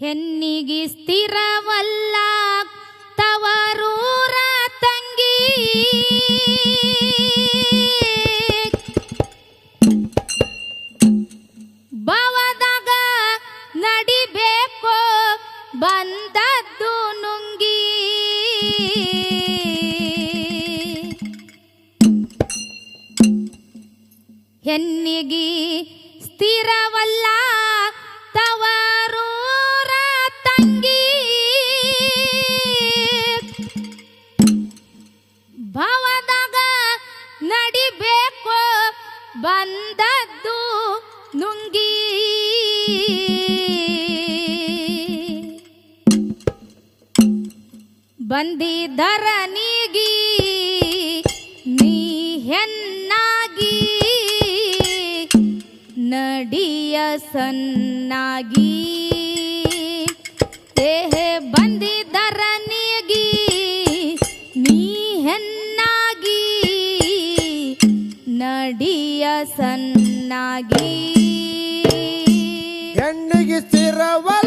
ಹೆಣ್ಣಿಗೆ ಸ್ಥಿರವಲ್ಲ ತವರೂರ ತಂಗಿ. ಭವದಾಗ ನಡಿಬೇಕು ಬಂದದ್ದು ನುಂಗಿ. ಬಂದಿ ಧರನಿಗಿ ನೀ ಹೆನ್ನಾಗಿ ನಡಿಯ ಸನ್ನಾಗಿ ಏಹೇ ಬಂದಿ ಧರನಿಗಿ ನೀ ಹೆನ್ನಾಗಿ ನಡಿಯ ಸನ್ನಾಗಿ பரவ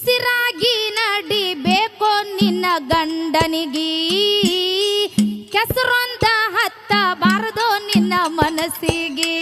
ಉಸಿರಾಗಿ ನಡಿಬೇಕು ನಿನ್ನ ಗಂಡನಿಗಿ. ಕೆಸರೊಂದ ಹತ್ತಬಾರದು ನಿನ್ನ ಮನಸ್ಸಿಗೆ.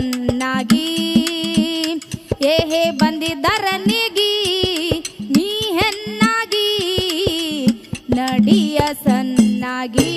ಮಗನಾಗಿ ಏಹೇ ಬಂದಿದ್ದರನಿಗಿ ನೀ ಹೆನ್ನಾಗಿ ನಡಿಯ ಸನ್ನಾಗಿ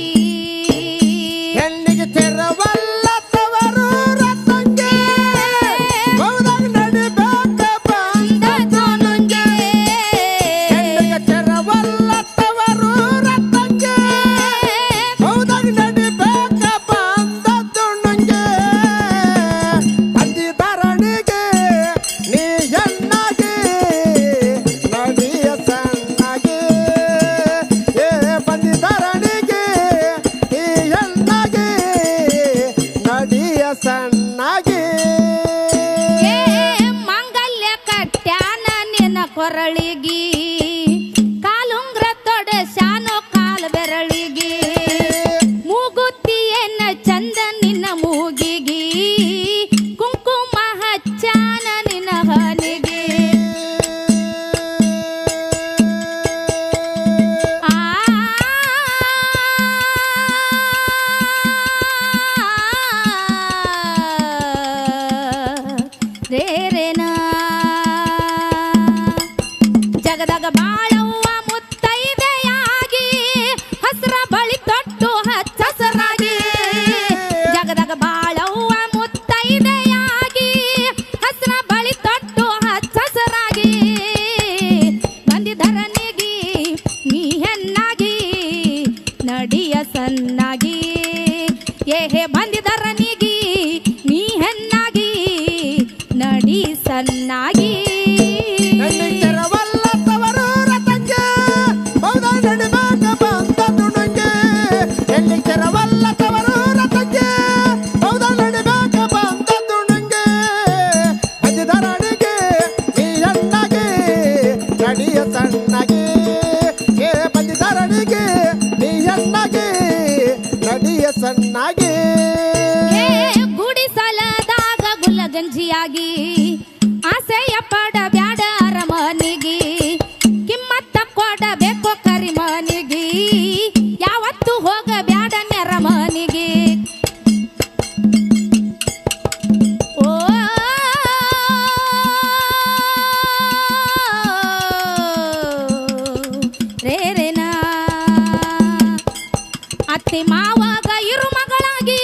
ಅತ್ತೆ ಮಾವಾಗ ಇರು ಮಗಳಾಗಿ,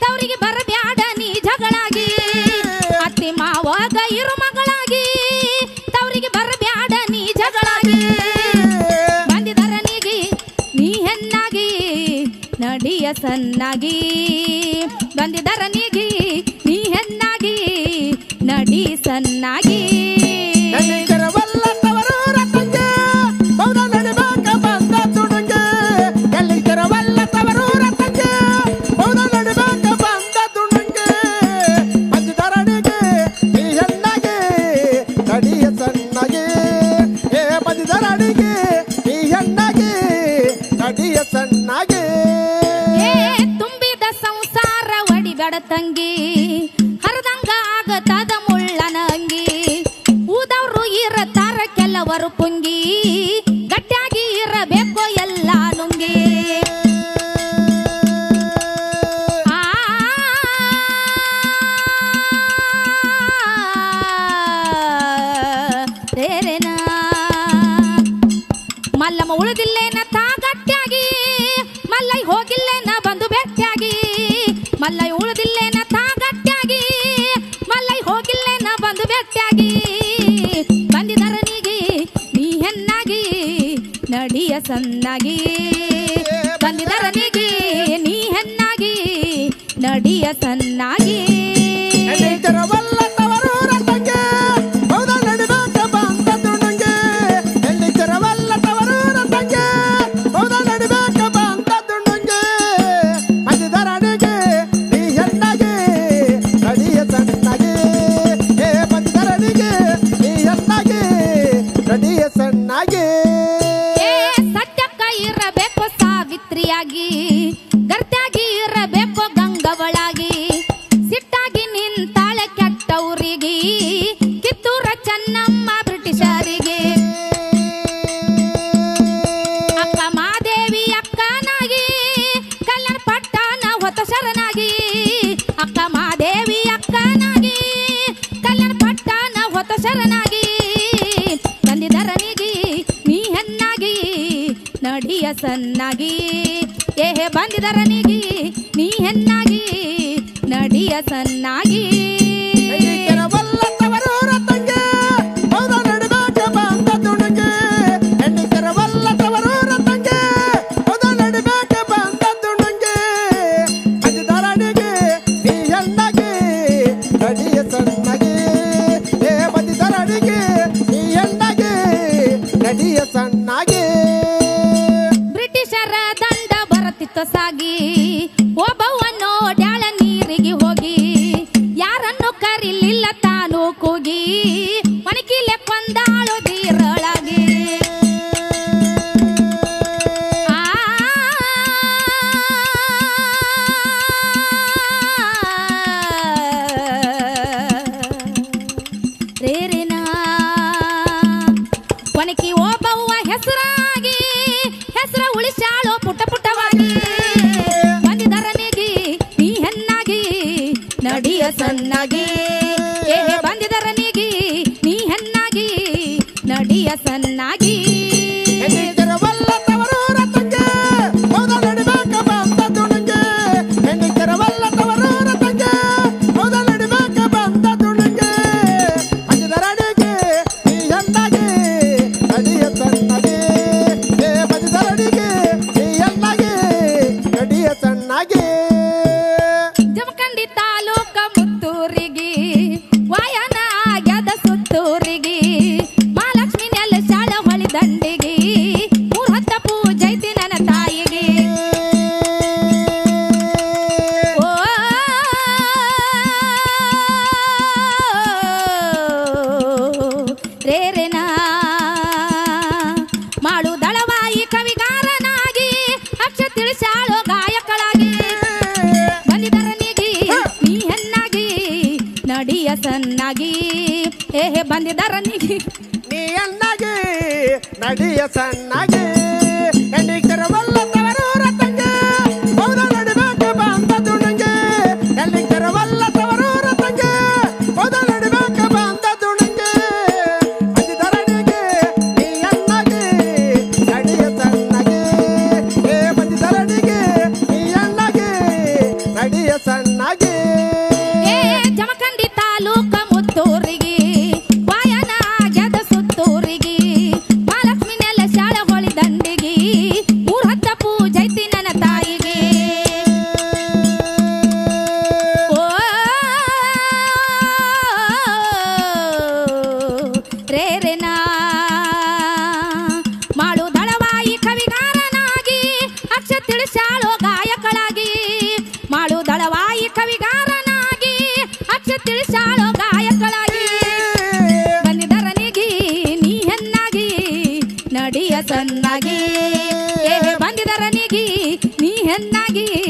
ತವರಿಗೆ ಬರಬ್ಯಾಡ ನೀ ಜಗಳಾಗಿ ಅತ್ತೆ ಮಾವಾಗ ಇರು ಮಗಳಾಗಿ, ತವರಿಗೆ ಬರಬ್ಯಾಡ ನೀ ಜಗಳಾಗಿ ಬಂದಿದರನಿಗೆ ನೀ ಹೆನ್ನಾಗಿ ನಡಿಯ ಸನ್ನಾಗಿ ಬಂದಿದರನಿಗೆ ನೀ ಹೆನ್ನಾಗಿ ನಡಿ ಸನ್ನಾಗಿ ತುಂಬಿದ ಸಂಸಾರ ಒಡಿಬೇಡ ತಂಗಿ. ನೀಯ ಸನ್ನಗಿ ಕಲಿದರನಿಗೆ ನೀ ಹೆನ್ನಾಗಿ ನಡಿಯ ಸನ್ನಾಗಿ ಸನ್ನಾಗಿ ಏ ಬಂದಿದರನಿಗಿ ನೀ ಹೆನ್ನಾಗಿ ನಡಿಯ ಸನ್ನಾಗಿ. सन्नागी ಸಣ್ಣಗೆ ನೀ